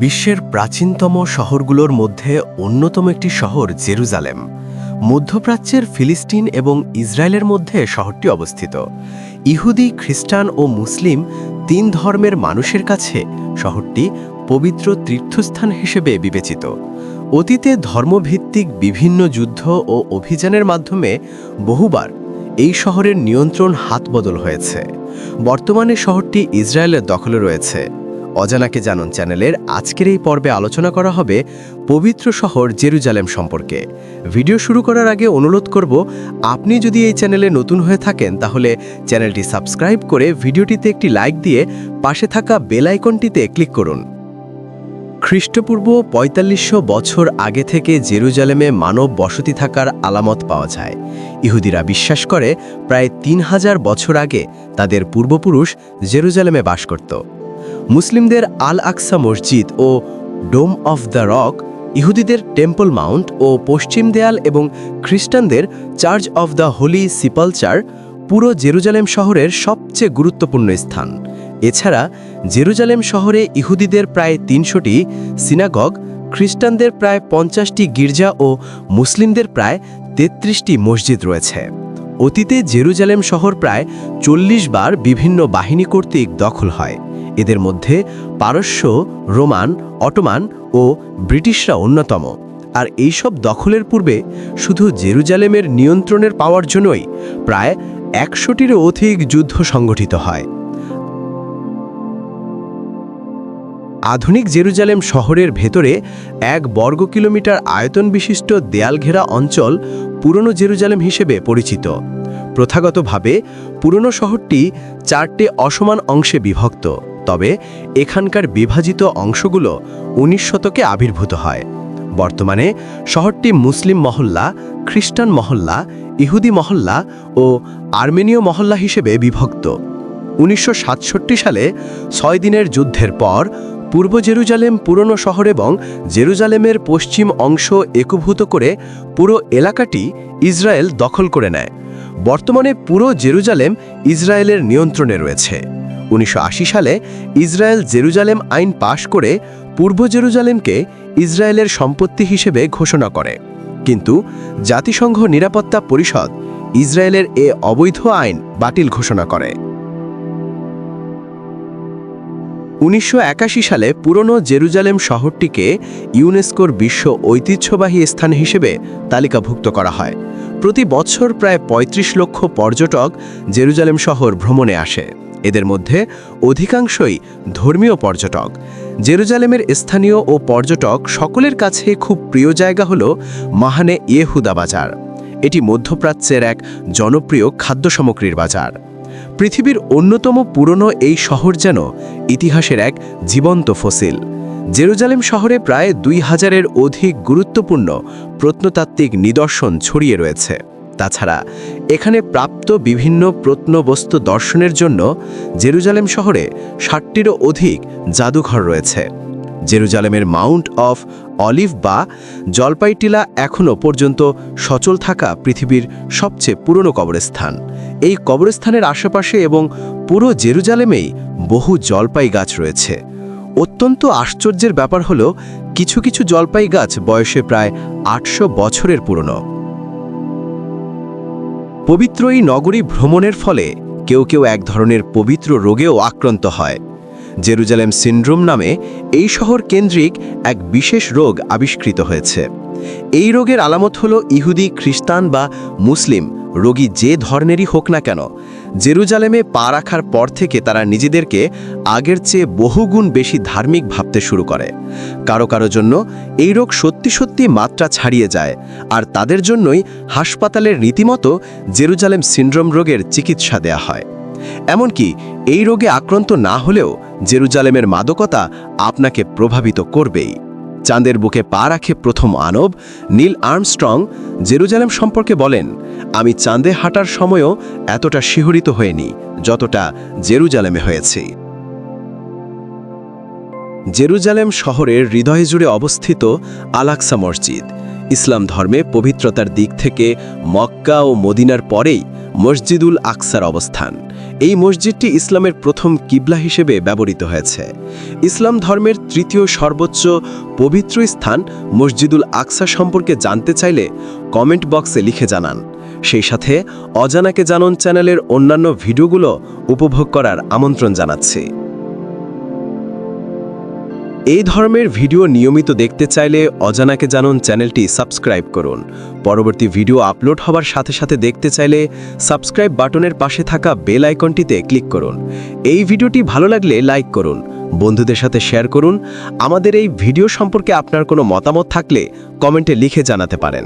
বিশ্বের প্রাচীনতম শহরগুলোর মধ্যে অন্যতম একটি শহর জেরুজালেম। মধ্যপ্রাচ্যের ফিলিস্তিন এবং ইসরায়েলের মধ্যে শহরটি অবস্থিত। ইহুদি, খ্রিস্টান ও মুসলিম তিন ধর্মের মানুষের কাছে শহরটি পবিত্র তীর্থস্থান হিসেবে বিবেচিত। অতীতে ধর্মভিত্তিক বিভিন্ন যুদ্ধ ও অভিযানের মাধ্যমে বহুবার এই শহরের নিয়ন্ত্রণ হাতবদল হয়েছে। বর্তমানে শহরটি ইসরায়েলের দখলে রয়েছে। অজানাকে জানুন চ্যানেলের আজকের এই পর্বে আলোচনা করা হবে পবিত্র শহর জেরুজালেম সম্পর্কে। ভিডিও শুরু করার আগে অনুরোধ করব, আপনি যদি এই চ্যানেলে নতুন হয়ে থাকেন তাহলে চ্যানেলটি সাবস্ক্রাইব করে ভিডিওটিতে একটি লাইক দিয়ে পাশে থাকা বেল আইকনটিতে ক্লিক করুন। খ্রিস্টপূর্ব পঁয়তাল্লিশশো বছর আগে থেকে জেরুজালেমে মানব বসতি থাকার আলামত পাওয়া যায়। ইহুদিরা বিশ্বাস করে, প্রায় তিন হাজার বছর আগে তাদের পূর্বপুরুষ জেরুজালেমে বাস করত। মুসলিমদের আল আকসা মসজিদ ও ডোম অফ দ্য রক, ইহুদিদের টেম্পল মাউন্ট ও পশ্চিম দেয়াল এবং খ্রিস্টানদের Church of the Holy Sepulchre পুরো জেরুজালেম শহরের সবচেয়ে গুরুত্বপূর্ণ স্থান। এছাড়া জেরুজালেম শহরে ইহুদিদের প্রায় তিনশোটি সিনাগগ, খ্রিস্টানদের প্রায় পঞ্চাশটি গির্জা ও মুসলিমদের প্রায় তেত্রিশটি মসজিদ রয়েছে। অতীতে জেরুজালেম শহর প্রায় চল্লিশ বার বিভিন্ন বাহিনী কর্তৃক দখল হয়। এদের মধ্যে পারস্য, রোমান, অটোমান ও ব্রিটিশরা অন্যতম। আর এইসব দখলের পূর্বে শুধু জেরুজালেমের নিয়ন্ত্রণের পাওয়ার জন্যই প্রায় একশোটিরও অধিক যুদ্ধ সংগঠিত হয়। আধুনিক জেরুজালেম শহরের ভেতরে এক বর্গ কিলোমিটার আয়তন বিশিষ্ট দেয়ালঘেরা অঞ্চল পুরনো জেরুজালেম হিসেবে পরিচিত। প্রথাগতভাবে পুরনো শহরটি চারটে অসমান অংশে বিভক্ত। তবে এখানকার বিভাজিত অংশগুলো উনিশ শতকে আবির্ভূত হয়। বর্তমানে শহরটি মুসলিম মহল্লা, খ্রিস্টান মহল্লা, ইহুদি মহল্লা ও আর্মেনীয় মহল্লা হিসেবে বিভক্ত। উনিশশো সাতষট্টি সালে ছয় দিনের যুদ্ধের পর পূর্ব জেরুজালেম পুরনো শহর এবং জেরুজালেমের পশ্চিম অংশ একভূত করে পুরো এলাকাটি ইসরায়েল দখল করে নেয়। বর্তমানে পুরো জেরুজালেম ইসরায়েলের নিয়ন্ত্রণে রয়েছে। উনিশশো আশি সালে ইসরায়েল জেরুজালেম আইন পাশ করে পূর্ব জেরুজালেমকে ইসরায়েলের সম্পত্তি হিসেবে ঘোষণা করে। কিন্তু জাতিসংঘ নিরাপত্তা পরিষদ ইসরায়েলের এ অবৈধ আইন বাতিল ঘোষণা করে। উনিশশো একাশি সালে পুরনো জেরুজালেম শহরটিকে ইউনেস্কোর বিশ্ব ঐতিহ্যবাহী স্থান হিসেবে তালিকাভুক্ত করা হয়। প্রতি বছর প্রায় ৩৫ লক্ষ পর্যটক জেরুজালেম শহর ভ্রমণে আসে। এদের মধ্যে অধিকাংশই ধর্মীয় পর্যটক। জেরুজালেমের স্থানীয় ও পর্যটক সকলের কাছে খুব প্রিয় জায়গা হল মাহানে ইয়েহুদা বাজার। এটি মধ্যপ্রাচ্যের এক জনপ্রিয় খাদ্য সামগ্রীর বাজার। পৃথিবীর অন্যতম পুরনো এই শহর যেন ইতিহাসের এক জীবন্ত ফসিল। জেরুজালেম শহরে প্রায় দুই হাজারের অধিক গুরুত্বপূর্ণ প্রত্নতাত্ত্বিক নিদর্শন ছড়িয়ে রয়েছে। তাছাড়া এখানে প্রাপ্ত বিভিন্ন প্রত্নবস্তু দর্শনের জন্য জেরুজালেম শহরে ষাটটিরও অধিক জাদুঘর রয়েছে। জেরুজালেমের মাউন্ট অফ অলিভ বা জলপাইটিলা এখনও পর্যন্ত সচল থাকা পৃথিবীর সবচেয়ে পুরনো কবরস্থান। এই কবরস্থানের আশেপাশে এবং পুরো জেরুজালেমেই বহু জলপাই গাছ রয়েছে। অত্যন্ত আশ্চর্যের ব্যাপার হলো, কিছু কিছু জলপাই গাছ বয়সে প্রায় আটশো বছরের পুরনো। পবিত্র এই নগরী ভ্রমণের ফলে কেউ কেউ এক ধরনের পবিত্র রোগেও আক্রান্ত হয়। জেরুজালেম সিন্ড্রোম নামে এই শহর কেন্দ্রিক এক বিশেষ রোগ আবিষ্কৃত হয়েছে। এই রোগের আলামত হল ইহুদি, খ্রিস্টান বা মুসলিম, রোগী যে ধর্মেরই হোক না কেন জেরুজালেমে পা রাখার পর থেকে তারা নিজেদেরকে আগের চেয়ে বহুগুণ বেশি ধার্মিক ভাবতে শুরু করে। কারও কারও জন্য এই রোগ সত্যি সত্যি মাত্রা ছাড়িয়ে যায়, আর তাদের জন্যই হাসপাতালের রীতিমতো জেরুজালেম সিন্ড্রোম রোগের চিকিৎসা দেয়া হয়। এমনকি এই রোগে আক্রান্ত না হলেও জেরুজালেমের মাদকতা আপনাকে প্রভাবিত করবেই। চাঁদের বুকে পা রাখে প্রথম আনব। নীল আর্মস্ট্রং জেরুজালেম সম্পর্কে বলেন, আমি চাঁদে হাঁটার সময়ও এতটা শিহরিত হয়নি যতটা জেরুজালেমে হয়েছি। জেরুজালেম শহরের হৃদয় জুড়ে অবস্থিত আলাক্সা মসজিদ। ইসলাম ধর্মে পবিত্রতার দিক থেকে মক্কা ও মদিনার পরেই মসজিদুল আকসার অবস্থান। এই মসজিদটি ইসলামের প্রথম কিবলা হিসেবে ব্যবহৃত হয়েছে। ইসলাম ধর্মের তৃতীয় সর্বোচ্চ পবিত্র স্থান মসজিদুল আকসা সম্পর্কে জানতে চাইলে কমেন্ট বক্সে লিখে জানান। সেই সাথে অজানাকে জানন চ্যানেলের অন্যান্য ভিডিওগুলো উপভোগ করার আমন্ত্রণ জানাচ্ছি। এই ধর্মের ভিডিও নিয়মিত দেখতে চাইলে অজানাকে জানুন, চ্যানেলটি সাবস্ক্রাইব করুন। পরবর্তী ভিডিও আপলোড হবার সাথে সাথে দেখতে চাইলে সাবস্ক্রাইব বাটনের পাশে থাকা বেল আইকনটিতে ক্লিক করুন। এই ভিডিওটি ভালো লাগলে লাইক করুন, বন্ধুদের সাথে শেয়ার করুন। আমাদের এই ভিডিও সম্পর্কে আপনার কোনো মতামত থাকলে কমেন্টে লিখে জানাতে পারেন।